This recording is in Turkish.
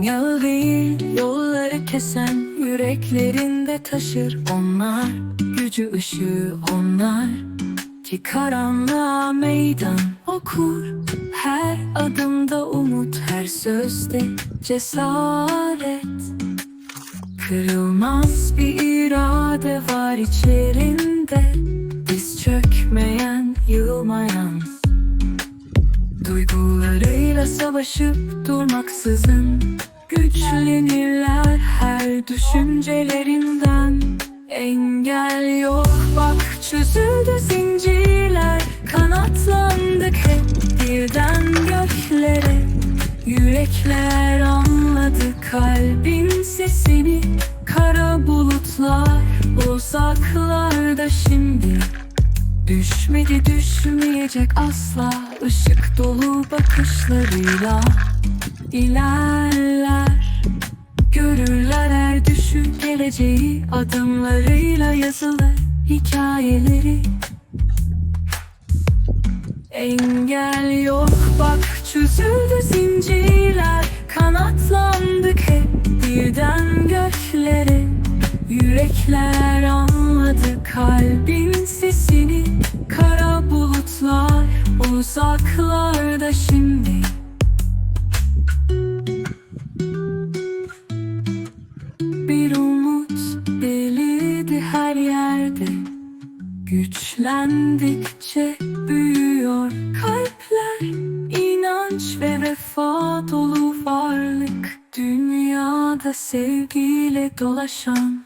Zeytinyağı değil yolları kesen yüreklerinde taşır onlar. Gücü ışığı onlar. Ki karanlığa meydan okur. Her adımda umut her sözde cesaret. Kırılmaz bir irade var içlerinde. Diz çökmeyen, yılmayan. Duygularıyla savaşıp durmaksızın Güçlenirler her düşüncelerinden. Engel yok bak çözüldü zincirler. Kanatlandık hep birden göklere. Yürekler anladı kalbin sesini. Kara bulutlar uzaklarda şimdi. Düşmedi düşmeyecek asla. Işık dolu bakışlarıyla ilerler geleceği adımlarıyla yazılı hikayeleri. Engel yok bak çözüldü zincirler. Kanatlandık hep birden göklere. Yürekler anladı kalbin sesini. Kara bulutlar uzaklarda şimdi. Bir Güçlendikçe büyüyor kalpler. İnanç ve vefa dolu varlık. Dünyada sevgiyle dolaşan